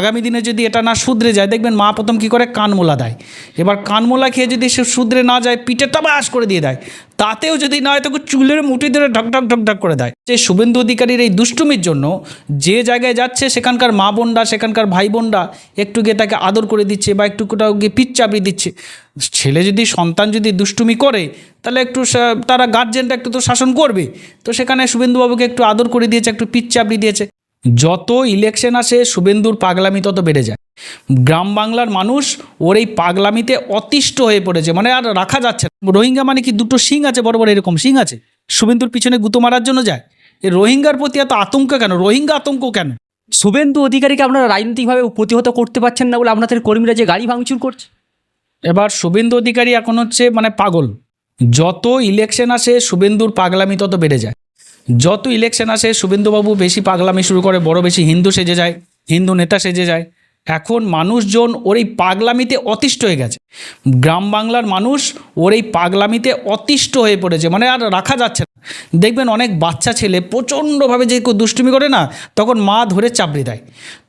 আগামী দিনে যদি এটা না শুধরে যায়, দেখবেন মা প্রথম কী করে? কানমোলা দেয়। এবার কানমোলা খেয়ে যদি সে শুধরে না যায়, পিঠে টাবাস করে দিয়ে দেয়। তাতেও যদি না হয় তখন চুলের মুঠি ধরে ঢক ঢক ঢক ঢক করে দেয়। যে শুভেন্দু অধিকারীর এই দুষ্টুমির জন্য যে জায়গায় যাচ্ছে, সেখানকার মা বোনরা, সেখানকার ভাই বোনরা একটু গিয়ে তাকে আদর করে দিচ্ছে বা একটু কোথাও গিয়ে পিচ চাপড়ি দিচ্ছে। ছেলে যদি, সন্তান যদি দুষ্টুমি করে, তাহলে একটু তারা গার্জেনটা একটু তো শাসন করবে। তো সেখানে শুভেন্দুবাবুকে একটু আদর করে দিয়েছে, একটু পিচ চাপড়ি দিয়েছে। যত ইলেকশন আসে শুভেন্দুর পাগলামি তত বেড়ে যায়। গ্রাম বাংলার মানুষ ওর এই পাগলামিতে অতিষ্ঠ হয়ে পড়েছে মানে আর রাখা যাচ্ছে না। রোহিঙ্গা মানে কি দুটো শিং আছে বড় বড় এরকম শিং আছে শুভেন্দুর পিছনে গুঁতো মারার জন্য যায়? এই রোহিঙ্গার প্রতি এত আতঙ্ক কেন? রোহিঙ্গা আতঙ্ক কেন? শুভেন্দু অধিকারীকে আপনারা রাজনৈতিকভাবে প্রতিহত করতে পারছেন না বলে আপনাদের কর্মীরা যে গাড়ি ভাঙচুর করছে? এবার শুভেন্দু অধিকারী এখন হচ্ছে মানে পাগল। যত ইলেকশন আসে শুভেন্দুর পাগলামি তত বেড়ে যায়। যত ইলেকশন আসে, শুভেন্দুবাবু বেশি পাগলামি শুরু করে, বড় বেশি হিন্দু সেজে যায়, হিন্দু নেতা সেজে যায়। এখন মানুষজন ওর এই পাগলামিতে অতিষ্ঠ হয়ে গেছে। গ্রাম বাংলার মানুষ ওর এই পাগলামিতে অতিষ্ঠ হয়ে পড়েছে মানে আর রাখা যাচ্ছে না। দেখবেন অনেক বাচ্চা ছেলে প্রচণ্ডভাবে যে কেউ দুষ্টুমি করে না, তখন মা ধরে চাপড়ে দেয়।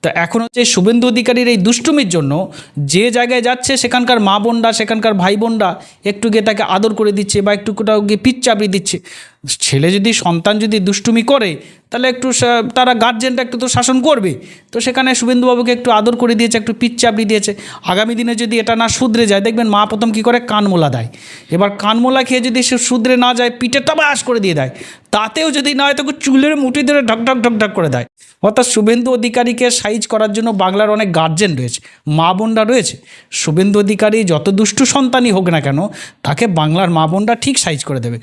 তো এখন হচ্ছে শুভেন্দু অধিকারীর এই দুষ্টুমির জন্য যে জায়গায় যাচ্ছে সেখানকার মা বোনরা, সেখানকার ভাই বোনরা একটু গিয়ে তাকে আদর করে দিচ্ছে বা একটু কোথাও গিয়ে পিচ চাপড়ি দিচ্ছে। ছেলে যদি, সন্তান যদি দুষ্টুমি করে, তাহলে একটু তারা গার্জেনটা একটু তো শাসন করবে। তো সেখানে শুভেন্দুবাবুকে একটু আদর করে দিয়েছে, একটু পিচ চাপড়ি দিয়েছে। আগামী দিনে যদি এটা না শুধরে যায় দেখবেন মা প্রথম কী করে? কানমোলা দেয়। এবার কানমোলা খেয়ে যদি সে শুধরে না যায় পিঠে টাবাস করে দিয়ে দেয় তাতেও যদি না হয় তখন চুলের মুঠি ধরে ঢক ঢক ঢক ঢক করে দেয়। অর্থাৎ শুভেন্দু অধিকারীকে সাইজ করার জন্য বাংলার অনেক গার্জেন রয়েছে মা বোনরা রয়েছে। শুভেন্দু অধিকারী যত দুষ্টু সন্তানই হোক না কেন তাকে বাংলার মা বোনরা ঠিক সাইজ করে দেবে।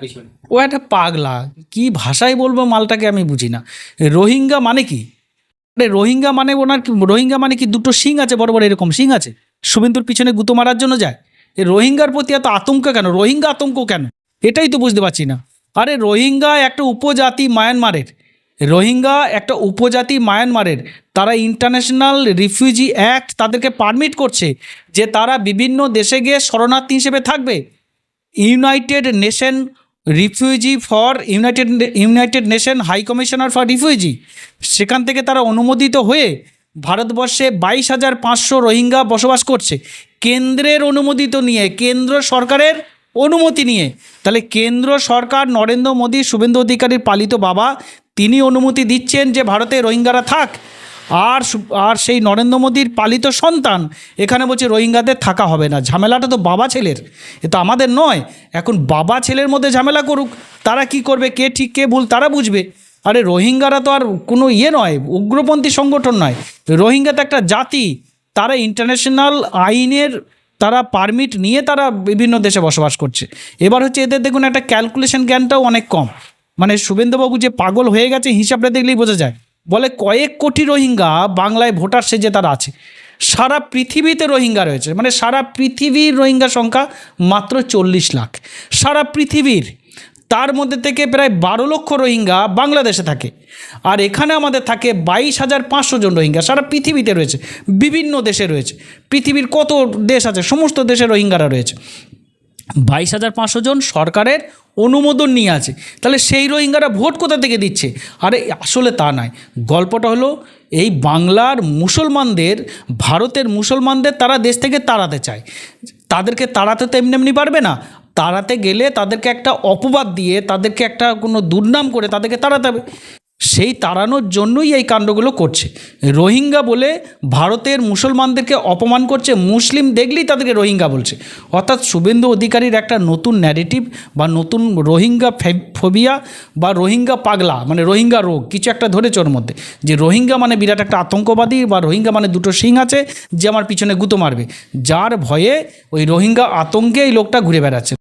পেছনে। ও একটা পাগলা কি ভাষায় বলব মালটাকে আমি বুঝি না। রোহিঙ্গা মানে কি? রোহিঙ্গা মানে ওনার রোহিঙ্গা মানে কি দুটো শিং আছে, বড় বড় এরকম শিং আছে? শুভেন্দুর পিছনে গুঁতো মারার জন্য যায়? এই রোহিঙ্গার প্রতি এত আতঙ্ক কেন? রোহিঙ্গা আতঙ্ক কেন? এটাই তো বুঝতে পারছি না। আরে রোহিঙ্গা একটা উপজাতি মায়ানমারের। রোহিঙ্গা একটা উপজাতি মায়ানমারের। তারা ইন্টারন্যাশনাল রিফিউজি অ্যাক্ট তাদেরকে পারমিট করছে যে তারা বিভিন্ন দেশে গিয়ে শরণার্থী হিসেবে থাকবে। United Nation refugee for United United Nation high commissioner for refugee. সেখান থেকে তারা অনুমোদিত হয়ে ভারতবর্ষে বাইশ হাজার পাঁচশো রোহিঙ্গা বসবাস করছে। কেন্দ্রের অনুমোদিত নিয়ে, কেন্দ্র সরকারের অনুমতি নিয়ে। তাহলে কেন্দ্র সরকার নরেন্দ্র মোদী শুভেন্দু অধিকারীর পালিত বাবা, তিনি অনুমতি দিচ্ছেন যে ভারতে রোহিঙ্গারা থাক। আর আর সেই নরেন্দ্র মোদীর পালিত সন্তান এখানে বলছে রোহিঙ্গাদের থাকা হবে না। ঝামেলাটা তো বাবা ছেলের। এ তো আমাদের নয়। এখন বাবা ছেলের মধ্যে ঝামেলা করুক, তারা কি করবে, কে ঠিক, কে ভুল, তারা বুঝবে। আরে রোহিঙ্গারা তো আর কোনো ইয়ে নয়, উগ্রপন্থী সংগঠন নয়। রোহিঙ্গা তো একটা জাতি। তারা ইন্টারন্যাশনাল আইনের তারা পারমিট নিয়ে তারা বিভিন্ন দেশে বসবাস করছে। এবার হচ্ছে এদের দেখুন একটা ক্যালকুলেশন জ্ঞানটাও অনেক কম। মানে শুভেন্দুবাবু যে পাগল হয়ে গেছে, হিসাবটা দেখলেই বোঝা যায়। বলে কয়েক কোটি রোহিঙ্গা বাংলায় ভোটার সেজে তারা আছে। সারা পৃথিবীতে রোহিঙ্গা রয়েছে। মানে সারা পৃথিবীর রোহিঙ্গা সংখ্যা মাত্র চল্লিশ লাখ। সারা পৃথিবীর। তার মধ্যে থেকে প্রায় বারো লক্ষ রোহিঙ্গা বাংলাদেশে থাকে। আর এখানে আমাদের থাকে বাইশ হাজার পাঁচশো জন রোহিঙ্গা। সারা পৃথিবীতে রয়েছে। বিভিন্ন দেশে রয়েছে। পৃথিবীর কত দেশ আছে? সমস্ত দেশে রোহিঙ্গারা রয়েছে। বাইশ হাজার পাঁচশো জন সরকারের অনুমোদন নিয়ে আছে। তাহলে সেই রোহিঙ্গারা ভোট কোথা থেকে দিচ্ছে? আরে, আসলে তা নয়। গল্পটা হলো, এই বাংলার মুসলমানদের, ভারতের মুসলমানদের তারা দেশ থেকে তাড়াতে চায়। তাদেরকে তাড়াতে তো এমনি এমনি পারবে না। তাড়াতে গেলে তাদেরকে একটা অপবাদ দিয়ে, তাদেরকে একটা কোনো দুর্নাম করে তাদেরকে তাড়াতে হবে। সেই তাড়ানোর জন্যই এই কাণ্ডগুলো করছে। রোহিঙ্গা বলে ভারতের মুসলমানদেরকে অপমান করছে, মুসলিম দেখলেই তাদেরকে রোহিঙ্গা বলছে। অর্থাৎ শুভেন্দু অধিকারীর একটা নতুন ন্যারেটিভ বা নতুন রোহিঙ্গা ফোবিয়া বা রোহিঙ্গা পাগলা মানে রোহিঙ্গা রোগ, কিছু একটা ধরেছে ওর মধ্যে। যে রোহিঙ্গা মানে বিরাট একটা আতঙ্কবাদী বা রোহিঙ্গা মানে দুটো সিং আছে, যে আমার পিছনে গুঁতো মারবে। যার ভয়ে ওই রোহিঙ্গা আতঙ্কে এই লোকটা ঘুরে বেড়াচ্ছে।